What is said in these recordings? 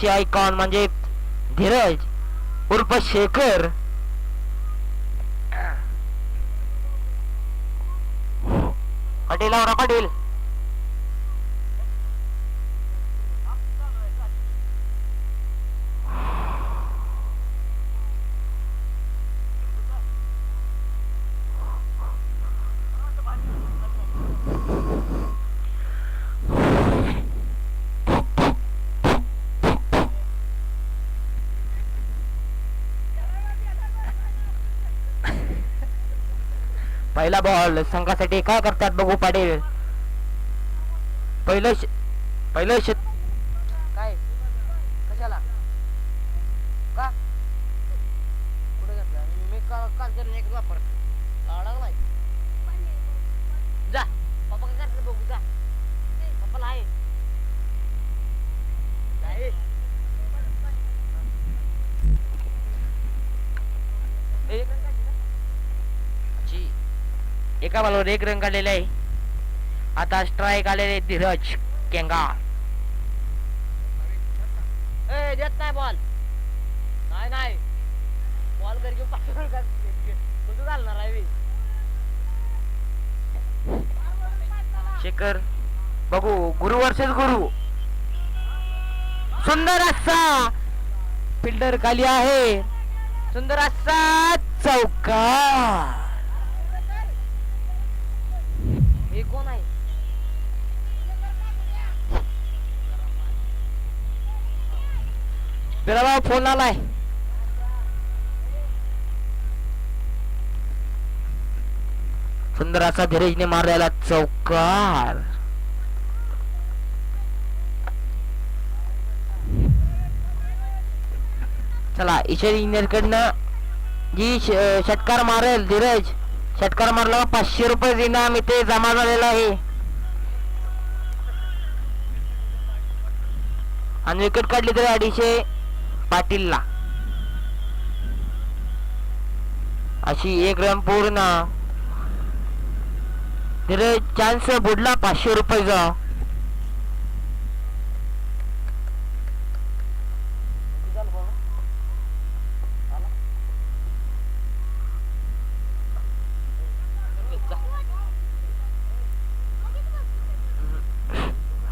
धीरजची icon म्हणजे धीरज उर्फ शेखर. पाटील आवरा पाटील. पहिला बॉल संघासाठी काय करतात बघू पाटील? पहिलं पहिलं श काय कशाला का कुठे घेतला मी का काल करून एक वापर लागलाय जा पप्पा काय करते बघू जा पप्पाला आहे नाही. ए, एक रंग काढली ना? जी एका बॉलवर एक रन काढलेला आहे. आता स्ट्राईक आलेले धीरज केंगा ए देत नाही बॉल नाही नाही. बॉल घरी घेऊन कुठं घालणार आहे? शेखर बघू. गुरु वर्सेस गुरु. सुंदर असा. फिल्डर खाली आहे. सुंदर असा. चौका हे कोण आहे भाऊ फोन आलाय. सुंदर असा धीरजने मारलेला चौकार. चला ईश्वर इंजिनियर कडनं जी षटकार मारेल धीरज षटकार मारला पाचशे रुपये इनाम इथे जमा झालेला आहे. आणि विकेट काढली तरी अडीचशे. पाटीलला. अशी एक रन पूर्ण. तरी चान्स बुडला पाचशे रुपये जा.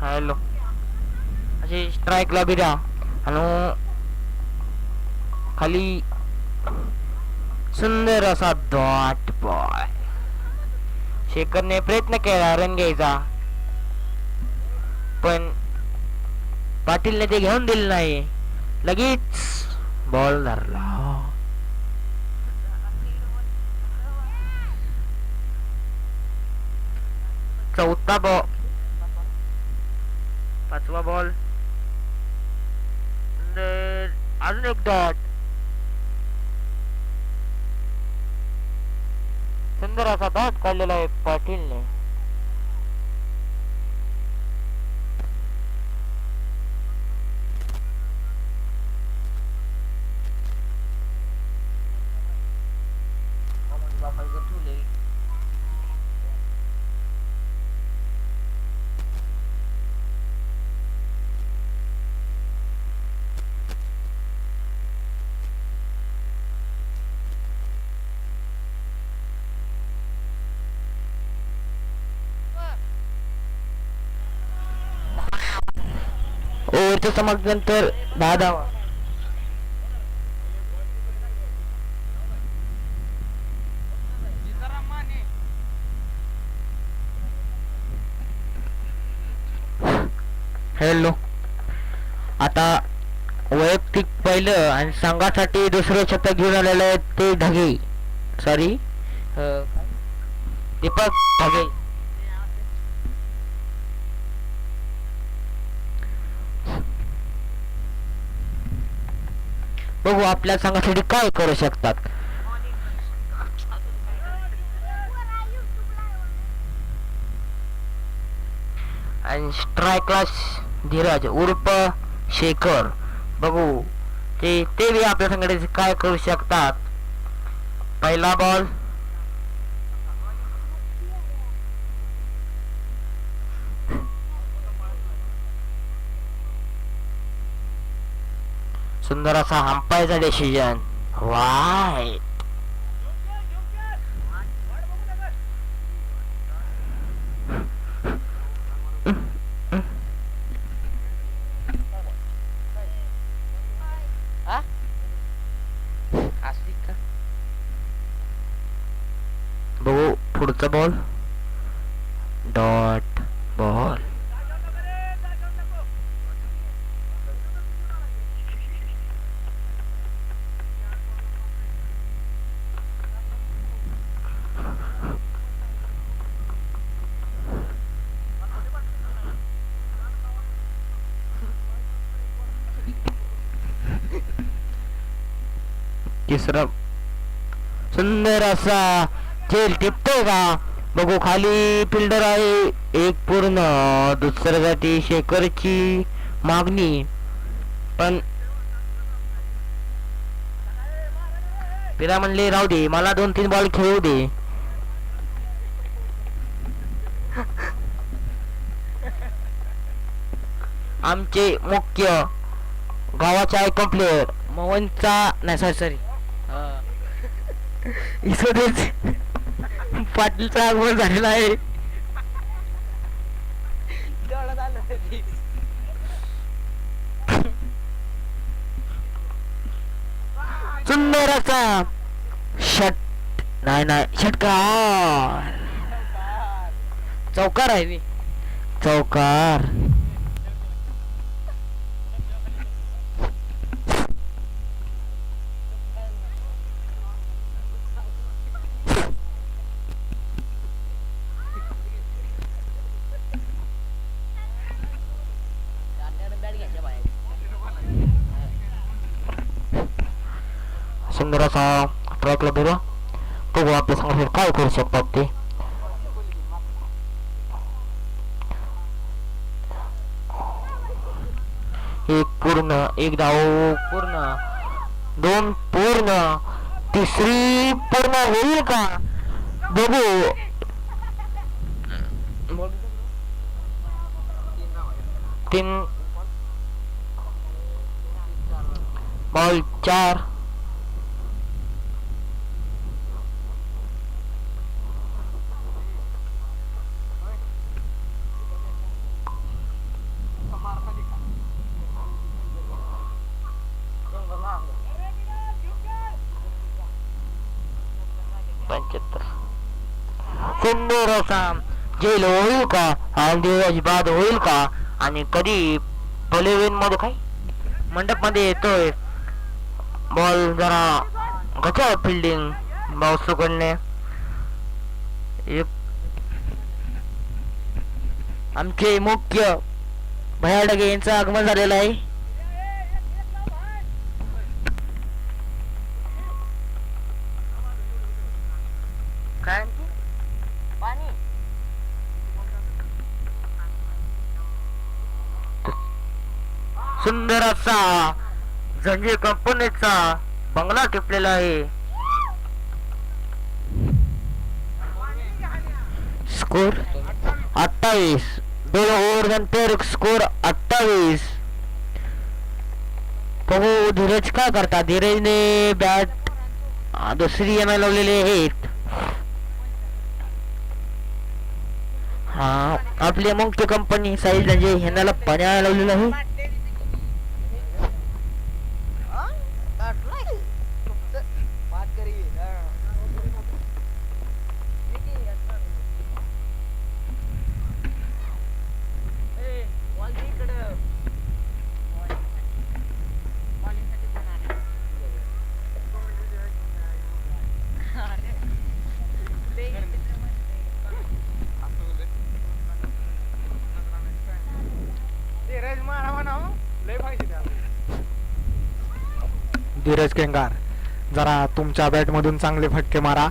हॅलो. अशी स्ट्राईकला बिरा आणि खाली सुंदर असा डॉट बॉय. शेखरने प्रयत्न केला रन घ्यायचा. पण पाटीलने ते घेऊन दिलं नाही. लगेच बॉल धरला. चौथा बॉल पाचवा बॉल अजून एक डॉट सुंदर असा डॉट काढलेला आहे पाटीलने. ओव्हरच्या समाप्तीनंतर दहा धावा हॅलो आता वैयक्तिक पहिलं आणि संघासाठी दुसरं शतक घेऊन आलेलं आहे ते ढगे. सॉरी दीपक ढगे. बघू आपल्या संघासाठी काय करू शकतात? आणि स्ट्रायकला धीरज उर्फ शेखर. बघू ते ते बी आपल्या संघटनेचे काय करू शकतात? पहिला बॉल सुंदर असा हंपायचा डिसिजन वाय बघू पुढचा बॉल डॉट बॉल तिसरा सुंदर असा झेल टिपतोय का? बघू खाली फिल्डर आहे. एक पूर्ण दुसऱ्यासाठी शेखरची मागणी. पण पिरा म्हणले राहू दे मला दोन तीन बॉल खेळू दे. आमचे मुख्य गावाचा आयकॉन प्लेअर मोहनचा नाही सॉरी सॉरी इसोदेच पाटीलचा आगमन झालेला आहे. सुंदर असा षट नाही नाही षटकार. चौकार आहे मी. चौकार. सुंदर असा ट्रॅकला दिला बघू आपल्या संघ काय करू शकतात ते एक पूर्ण एक धाव पूर्ण दोन पूर्ण तिसरी पूर्ण होईल का बघू तीन बॉल चार सुंदर असा जेल होईल का? आणि देवाची बाद होईल का? आणि कधी? पलेवेन मध्ये काय? मंडपमध्ये येतोय. बॉल जरा गचा फिल्डिंग बावसूकडने एक. आमचे मुख्य भयाडगे यांचं आगमन झालेलं आहे. सुंदर असा झंजे कंपनीचा बंगला टिपलेला आहे. स्कोर अठ्ठावीस. दोन ओव्हर नंतर स्कोर अठ्ठावीस. बघू धीरज काय करता? धीरजने बॅट दुसरी एम लावलेले आहेत. हा आपली मुख्य कंपनी साईज म्हणजे ह्यांना पाण्या लावलेलं आहे बात करी धीरज केंगार. जरा तुमच्या बॅटमधून चांगले फटके मारा.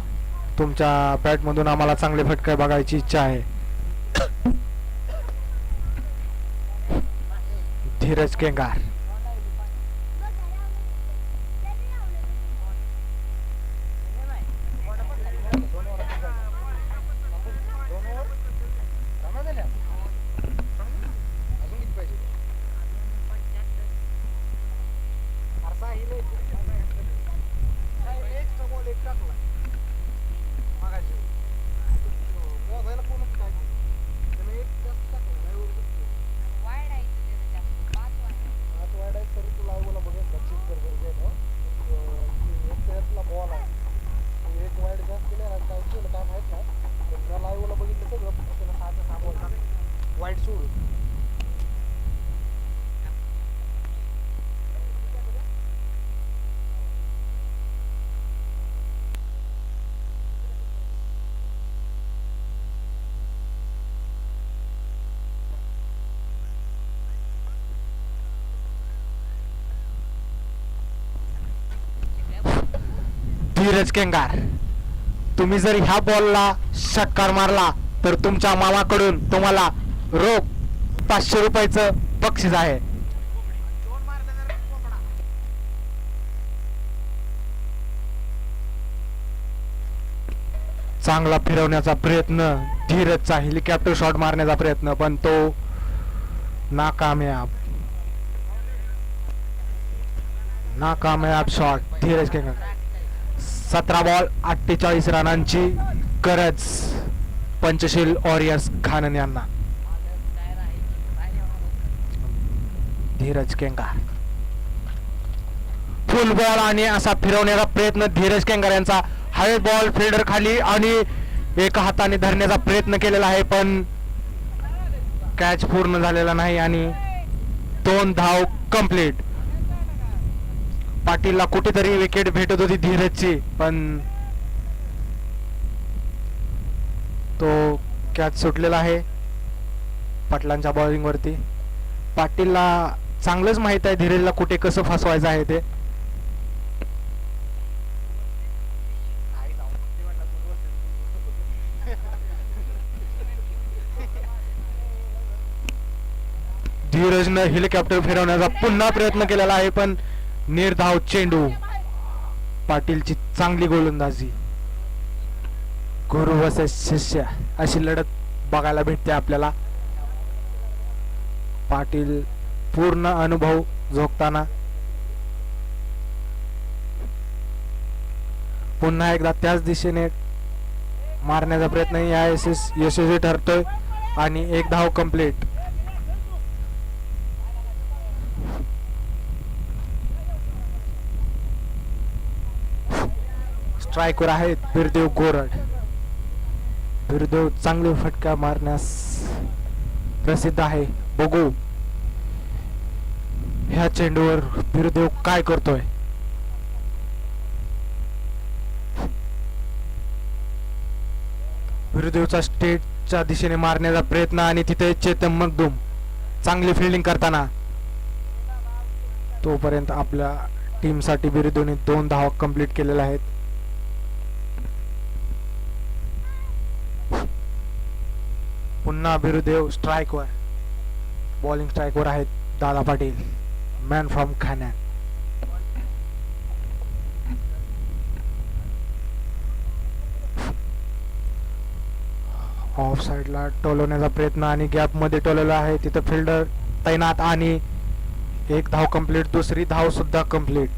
तुमच्या बॅटमधून आम्हाला चांगले फटके बघायची इच्छा आहे. धीरज केंगार. धीरज केंगार. तुम्ही जर ह्या बॉलला षटकार मारला तर तुमच्या मामाकडून तुम्हाला रोख पाचशे रुपयाचं बक्षीस आहे. चांगला फिरवण्याचा प्रयत्न धीरजचा हेलिकॉप्टर शॉट मारण्याचा प्रयत्न पण तो नाकामयाब. नाकामयाब शॉट धीरज केंगार. सतरा बॉल अठ्ठेचाळीस रनांची गरज पंचशील ऑरियर्स खानन यांना. धीरज केंगार. फुल बॉल आणि असा फिरवण्याचा प्रयत्न धीरज केंगार यांचा. हाय बॉल फिल्डर खाली आणि एका हाताने धरण्याचा प्रयत्न केलेला आहे पण कॅच पूर्ण झालेला नाही आणि दोन धाव कंप्लीट पाटीलला कुठेतरी विकेट भेटत होती धीरजची पण तो कॅच सुटलेला आहे पाटलांच्या बॉलिंग वरती. पाटीलला चांगलंच माहीत आहे धीरजला कुठे कसं फसवायचं आहे ते. धीरजनं हेलिकॉप्टर फिरवण्याचा पुन्हा प्रयत्न केलेला आहे पण निर्धाव चेंडू. पाटीलची चांगली गोलंदाजी. गुरु vs शिष्य. अशी लढत बघायला भेटते आपल्याला. पाटील पूर्ण अनुभव झोकताना पुन्हा एकदा त्याच दिशेने मारण्याचा प्रयत्न. यशस्वी ठरतोय. आणि एक धाव कंप्लीट स्ट्राईकवर आहेत बिरदेव गोरड. बिरदेव चांगले फटका मारण्यास प्रसिद्ध आहे. बघू. ह्या चेंडूवर बिरदेव काय करतोय? बिरदेवचा स्टेटच्या दिशेने मारण्याचा प्रयत्न आणि तिथे चेतन मगदुम. चांगली फिल्डिंग करताना. तोपर्यंत आपल्या टीमसाठी बिरदेवने दोन धावा कंप्लीट केलेल्या आहेत. पुन्हा बिरुदेव स्ट्राईकवर बॉलिंग स्ट्राईकवर आहेत दादा पाटील. मॅन फ्रॉम खाण्या ऑफ साईडला टोलवण्याचा प्रयत्न आणि गॅपमध्ये टोलवला आहे. तिथं फिल्डर तैनात आणि एक धाव कंप्लीट दुसरी धाव सुद्धा कंप्लीट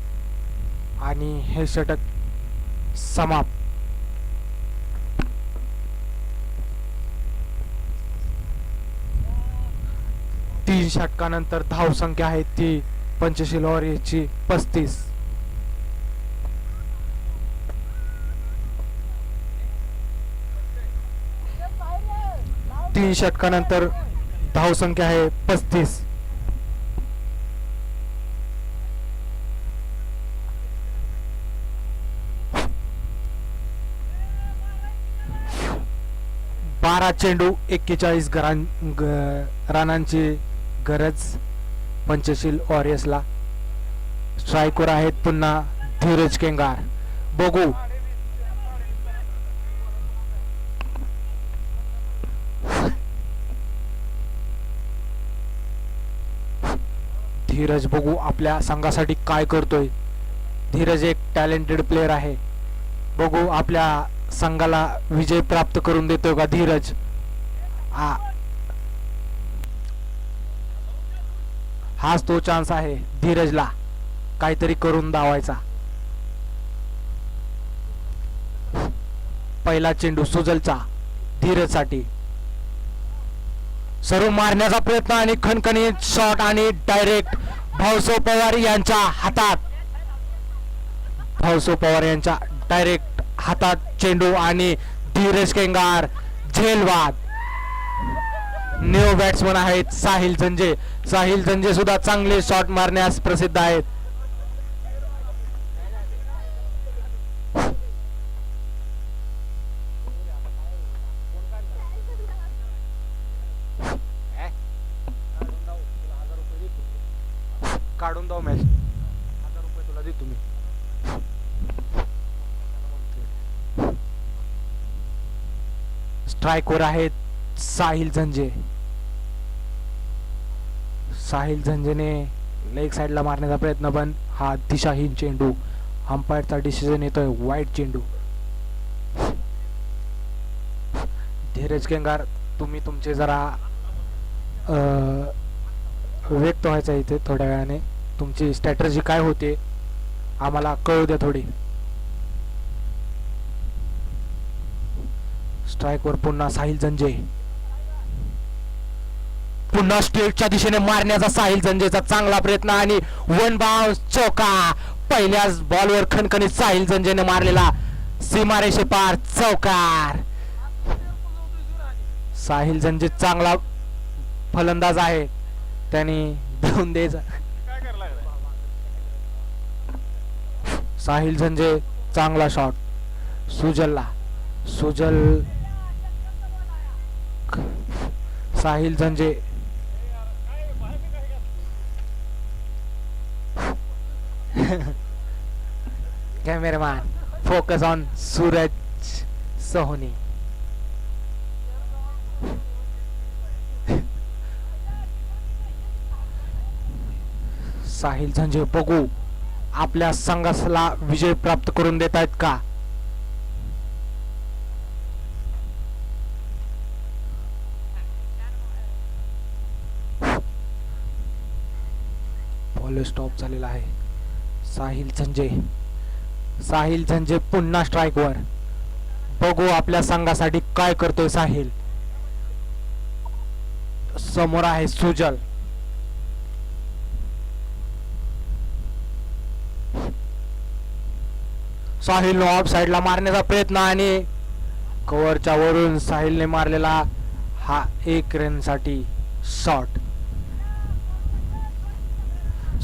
आणि हे षटक समाप्त. तीन षटकानंतर धाव संख्या आहे ती पंचशील ओव्हरची पस्तीस. तीन षटकानंतर धाव संख्या आहे पस्तीस. बारा चेंडू एक्केचाळीस गरां गरज पंचशील वॉरियर्सला. स्ट्राईकवर आहेत पुन्हा धीरज केंगार. बघू. धीरज बघू आपल्या संघासाठी काय करतोय. धीरज एक टॅलेंटेड प्लेअर आहे. बघू आपल्या संघाला विजय प्राप्त करून देतोय का धीरज? आ- हाच तो चान्स आहे धीरजला. काहीतरी करून दावायचा पहिला चेंडू सुजलचा धीरजसाठी. सर्व मारण्याचा प्रयत्न आणि खणखणीत शॉट आणि डायरेक्ट भाऊसो पवार यांच्या हातात. भाऊसो पवार यांच्या डायरेक्ट हातात चेंडू आणि धीरज केंगार झेलवाद. न्यू बॅट्समन आहेत साहिल जंजे. साहिल जंजे सुद्धा चांगले शॉट मारण्यास प्रसिद्ध आहेत. काढून जाऊ मॅच हजार रुपये तुला दे तुम्ही स्ट्राईकवर आहेत. साहिल झंजे साहिल झंजेने लेग साईडला मारण्याचा प्रयत्न पण हा दिशाहीन चेंडू अंपायरचा डिसिजन येतोय वाईट चेंडू. धीरज केंगार तुम्ही तुमचे जरा व्यक्त व्हायचं इथे थोड्या वेळाने. तुमची स्ट्रॅटर्जी काय होते आम्हाला कळू द्या थोडी. स्ट्राईकवर पुन्हा साहिल झंजे पुन्हा स्ट्रेटच्या दिशेने मारण्याचा साहिल जंजेचा चांगला प्रयत्न आणि वन बाउन्स चौका. पहिल्याच बॉलवर खणखणीत साहिल जंजेने मारलेला सीमारेषे पार चौकार. साहिल जंजे चांगला फलंदाज आहे. त्यांनी देऊन द्यायचा साहिल झंजे चांगला shot सुजलला. Sujal Sahil Zanje cameraman focus on Suraj Sohani Sahil Zanje बघू आपल्या संघाला विजय प्राप्त करून देत आहेत का? बॉल स्टॉप झालेला आहे. साहिल झंजे साहिल झंजे पुन्हा स्ट्राईकवर बघू आपल्या संघासाठी काय करतोय साहिल. समोर आहे सुजल. साहिल ऑफ साईडला मारण्याचा प्रयत्न आणि कव्हरच्या वरून साहिलने मारलेला हा एक रनसाठी शॉट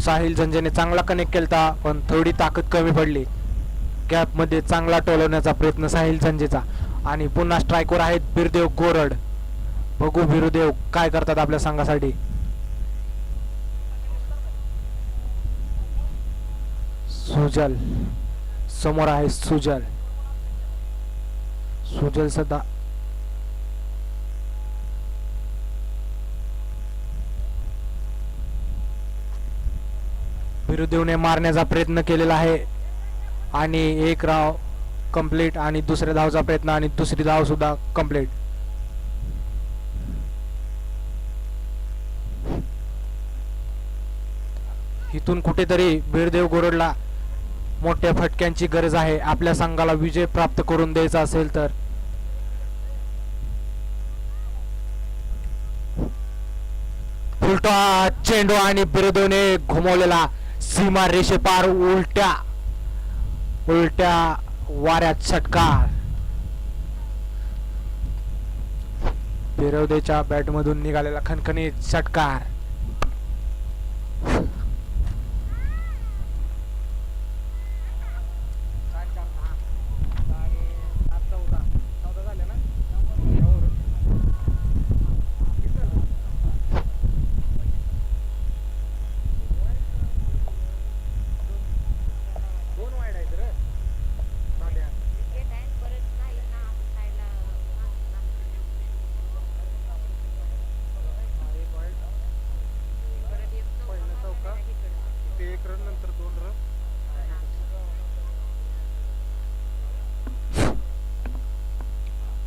साहिल झंजेने चांगला कनेक्ट केलता पण थोडी ताकद कमी पडली. गॅपमध्ये चांगला टोलवण्याचा प्रयत्न साहिल झंजेचा आणि पुन्हा स्ट्राईकवर आहेत बिरदेव गोरड. बघू बिरुदेव काय करतात आपल्या संघासाठी. सुजल. समोर आहे सुजल. सुजल सध्या बिरुदेवने मारण्याचा प्रयत्न केलेला आहे. आणि एक राव कंप्लीट आणि दुसऱ्या धावचा प्रयत्न आणि दुसरी धाव सुद्धा कंप्लीट इथून कुठेतरी बिरदेव गोरडला मोठ्या फटक्यांची गरज आहे. आपल्या संघाला विजय प्राप्त करून द्यायचा असेल तर. उलटा चेंडू आणि बिरदेवने घुमवलेला सीमा रेषे पार उलट्या उलट्या वाऱ्यात षटकार बिरवदेच्या बॅटमधून निघालेला खणखणीत षटकार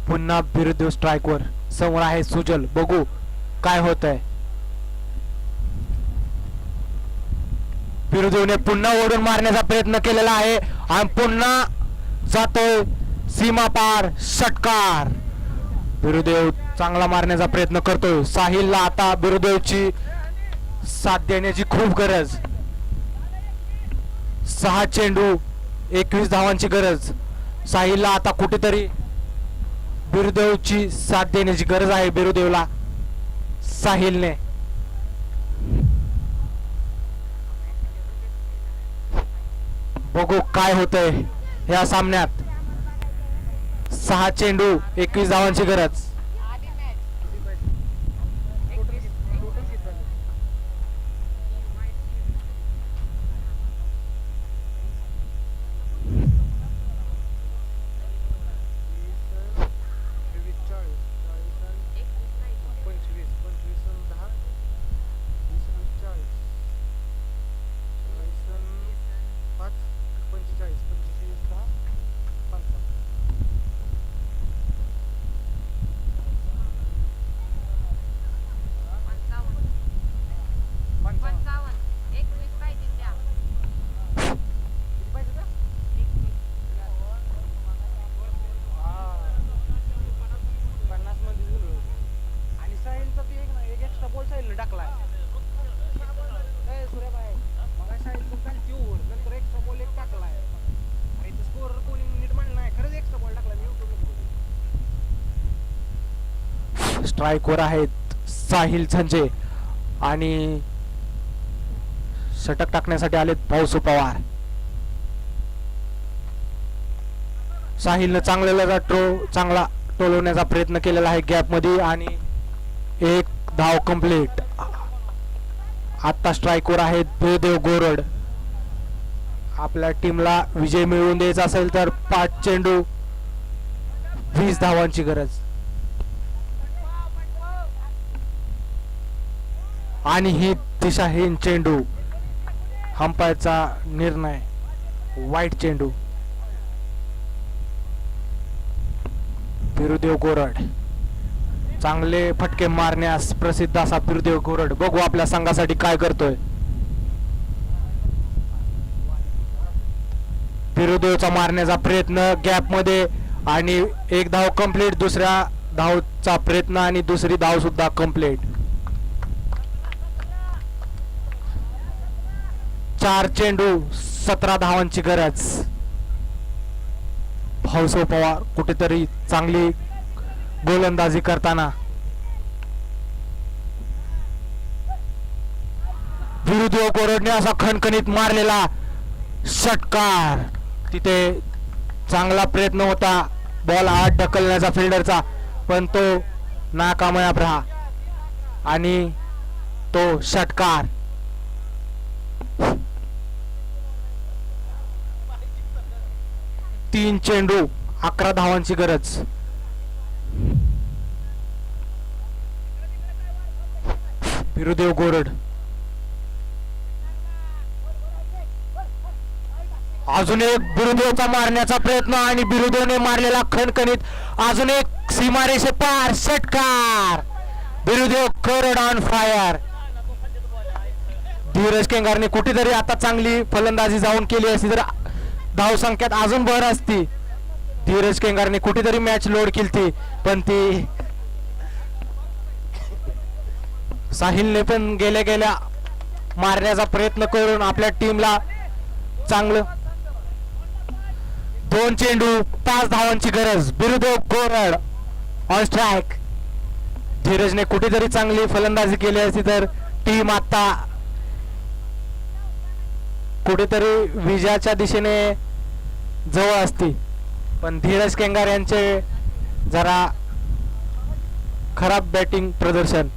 पुन्हा बिरुदेव स्ट्राईकवर समोर आहे सुजल. बघू काय होत आहे बिरुदेवने पुन्हा ओढून मारण्याचा प्रयत्न केलेला आहे. आणि पुन्हा जातोय सीमा पार षटकार. बिरुदेव चांगला मारण्याचा प्रयत्न करतोय. साहिलला आता बिरुदेवची साथ देण्याची खूप गरज. सहा चेंडू एकवीस धावांची गरज. साहिलला आता कुठेतरी बिरुदेवची साथ देण्याची गरज आहे बिरुदेवला. साहिलने. बघू काय होतंय या सामन्यात. सहा चेंडू एकवीस धावांची गरज. स्ट्राईकवर आहेत साहिल झंजे आणि षटक टाकण्यासाठी आलेत भाऊसू पवार. साहिलनं चांगल्याला ट्रो चांगला टोलवण्याचा प्रयत्न केलेला आहे गॅपमध्ये आणि एक धाव कंप्लीट. आता स्ट्राईकवर आहेत भूदेव गोरड. आपल्या टीमला विजय मिळवून द्यायचा असेल तर पाच चेंडू वीस धावांची गरज. आणि ही दिशाहीन चेंडू हंपायचा निर्णय वाईट चेंडू. बिरुदेव गोरड. चांगले फटके मारण्यास प्रसिद्ध असा बिरुदेव गोरड. बघू आपल्या संघासाठी काय करतोय. बिरुदेवचा मारण्याचा प्रयत्न गॅपमध्ये आणि एक धाव कंप्लीट दुसऱ्या धावचा प्रयत्न आणि दुसरी धाव सुद्धा कंप्लीट. चार चेंडू सतरा धावांची गरज. भाऊसो पवार कुठेतरी चांगली गोलंदाजी करताना. विरुद्ध कोरडने असा खणखणीत मारलेला षटकार. तिथे चांगला प्रयत्न होता. बॉल आत ढकलण्याचा फिल्डरचा पण तो नाकामयाब राहा. आणि तो षटकार. तीन चेंडू अकरा धावांची गरज. बिरुदेव गोरड. अजून एक बिरुदेवचा मारण्याचा प्रयत्न आणि बिरुदेवने मारलेला खणखणीत अजून एक सीमारेषे पार षटकार. बिरुदेव करड ऑन फायर धीरज केंगारने कुठेतरी आता चांगली फलंदाजी जाऊन केली असती तर धाव संख्यात अजून भर असती. धीरज केंगारने कुठेतरी मॅच लोड केली पण ती साहिलने पण गेल्या गेल्या मारण्याचा प्रयत्न करून आपल्या टीमला चांगलं. दोन चेंडू पाच धावांची गरज. बिरुदेव कोरड ऑन स्ट्राईक धीरजने कुठेतरी चांगली फलंदाजी केली असती तर टीम आता कुठेतरी विजयाच्या दिशेने जवळ असती. पण धीरज केंगार यांचे जरा खराब बॅटिंग प्रदर्शन.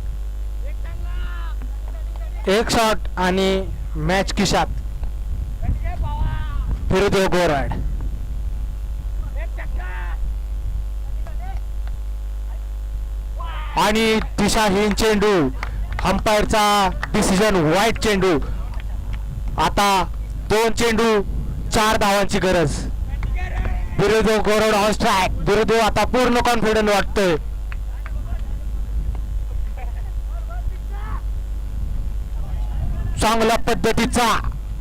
एक शॉट आणि मॅच किशात फिरुदेव गोरड आणि दिशाहीन चेंडू. अंपायरचा डिसिजन वाईट चेंडू. आता दोन चेंडू चार धावांची गरज. बिरुदेव गोरड ऑन स्ट्राईक बिरुदेव आता पूर्ण कॉन्फिडंट वाटतोय. चांगल्या पद्धतीचा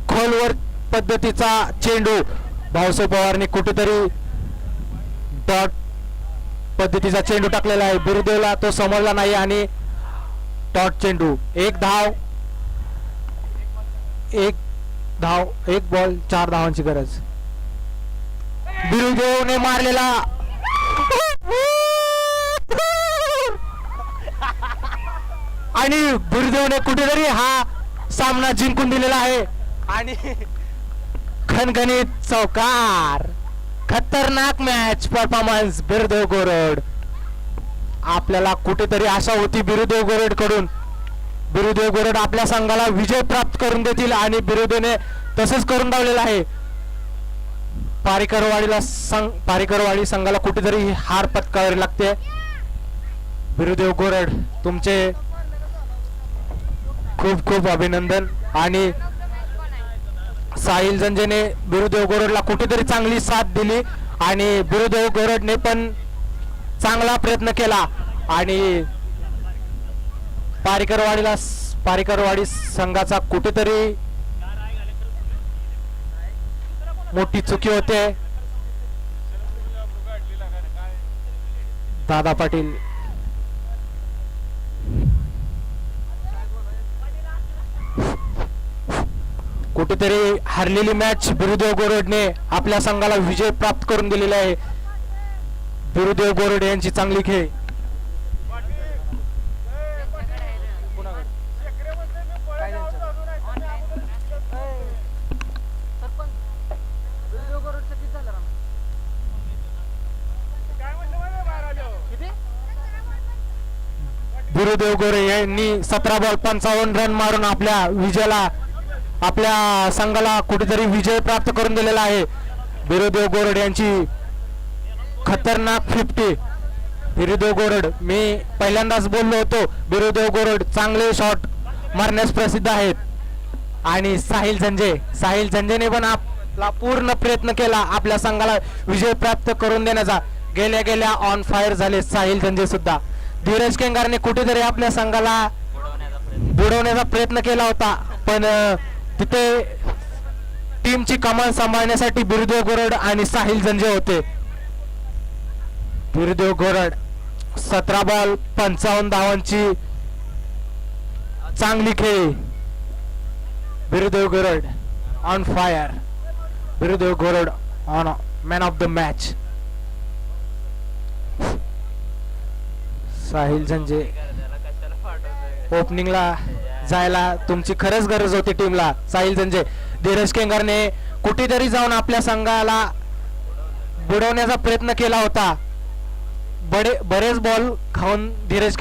खोलवर पद्धतीचा चेंडू. भाऊसाहेब पवारने कुठेतरी डॉट पद्धतीचा चेंडू टाकलेला आहे. बिरुदेवला तो समजला नाही आणि डॉट चेंडू. एक धाव एक धाव एक बॉल चार धावांची गरज. बिरुदेवने मारलेला. आणि बिरुदेवने कुठेतरी हा सामना जिंकून दिलेला आहे. आणि खणखणीत चौकार. खतरनाक मॅच परफॉर्मन्स बिरुदेव गोरड. आपल्याला कुठेतरी आशा होती बिरुदेव गोरडकडून बिरुदेव गोरड आपल्या संघाला विजय प्राप्त करून देतील आणि बिरुदेवने तसंच करून लावलेलं आहे. पारिकरवाडीला संघ पारिकरवाडी संघाला कुठेतरी हार पत्करावी लागते. बिरुदेव गोरड तुमचे खूप खूप अभिनंदन. आणि साहिल जंजेने बिरुदेव गोरडला कुठेतरी चांगली साथ दिली. आणि बिरुदेव गोरडने पण चांगला प्रयत्न केला. आणि पारिकरवाडीला पारिकरवाडी संघाचा कुठेतरी मोठी चुकी होते. दादा पाटील. कुठेतरी हरलेली मॅच बिरुदेव गोरडने आपल्या संघाला विजय प्राप्त करून दिलेला आहे. बिरुदेव गोरड यांची चांगली खेळ. देवगोरे गोरे यांनी सतरा बॉल पंचावन्न रन मारून आपल्या विजयाला आपल्या संघाला कुठेतरी विजय प्राप्त करून दिलेला आहे. बिरुदेव गोरड यांची खतरनाक फिफ्टी बिरुदेव गोरड मी पहिल्यांदाच बोललो होतो बिरुदेव गोरड चांगले शॉट मारण्यास प्रसिद्ध आहेत. आणि साहिल झंजे साहिल झंजेने पण आपला पूर्ण प्रयत्न केला आपल्या संघाला विजय प्राप्त करून देण्याचा. गेल्या गेल्या ऑन फायर झाले साहिल झंजे सुद्धा. धीरज केंगारने कुठेतरी आपल्या संघाला बुडवण्याचा प्रयत्न केला होता. पण तिथे टीमची कमान सांभाळण्यासाठी बिरुदेव गोरड आणि साहिल जंजे होते. बिरुदेव गोरड सतरा बॉल पंचावन्न धावांची चांगली खेळी. Birudev Gorad on fire Birudev Gorad on man of the match Sahil Zanje ओपनिंगला जायला तुमची खरंच गरज होती टीमला साहिल संजय धीरज केंगरने कुठेतरी जाऊन आपल्या संघाला बुडवण्याचा प्रयत्न केला होता. बडे बरेच बॉल खाऊन धीरज